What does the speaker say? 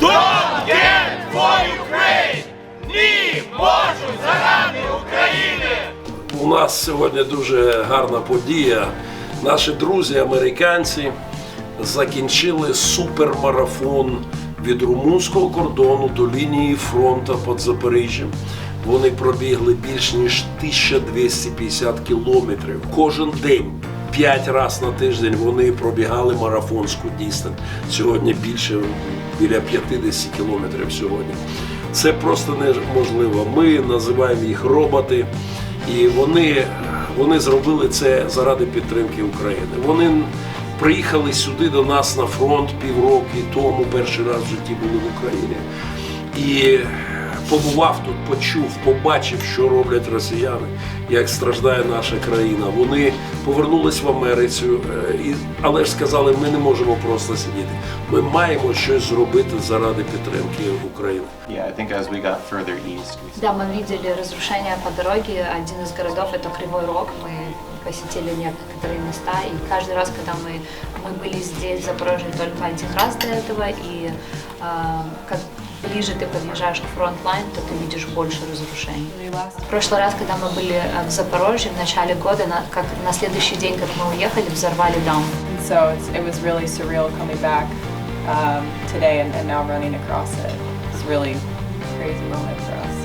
Don't get for Ukraine! Ні, можу заради України! У нас сьогодні дуже гарна подія. Наші друзі, американці, закінчили супермарафон від румунського кордону до лінії фронту під Запоріжжям. Вони пробігли більш ніж 1250 кілометрів кожен день. 5 разів на тиждень вони пробігали марафонську дістань. Сьогодні більше біля 50 кілометрів сьогодні. Це просто неможливо. Ми називаємо їх роботи, і вони, вони зробили це заради підтримки України. Вони приїхали сюди до нас на фронт півроку тому, перший раз в житті були в Україні. І побував тут, почув, побачив, що роблять росіяни, як страждає наша країна. Вони повернулись в Америцю, е, і, але ж сказали, ми не можемо просто сидіти. Ми маємо щось зробити заради підтримки України. Yeah, I think as we got further east, we Да, мы видели разрушения по дороге. Один из городов это Кривой Рог. Мы посетили некоторые места, и каждый раз, когда мы, мы были здесь, в Запорожье, только один раз до этого, и э, как ближе ты подъезжаешь к фронтлайн, то ты видишь больше разрушений. В прошлый раз, когда мы были э, в Запорожье в начале года, на, как на следующий день, как мы уехали, взорвали дом. And so it's, it was really surreal coming back um, today and, and now running across it. It's really a crazy moment for us.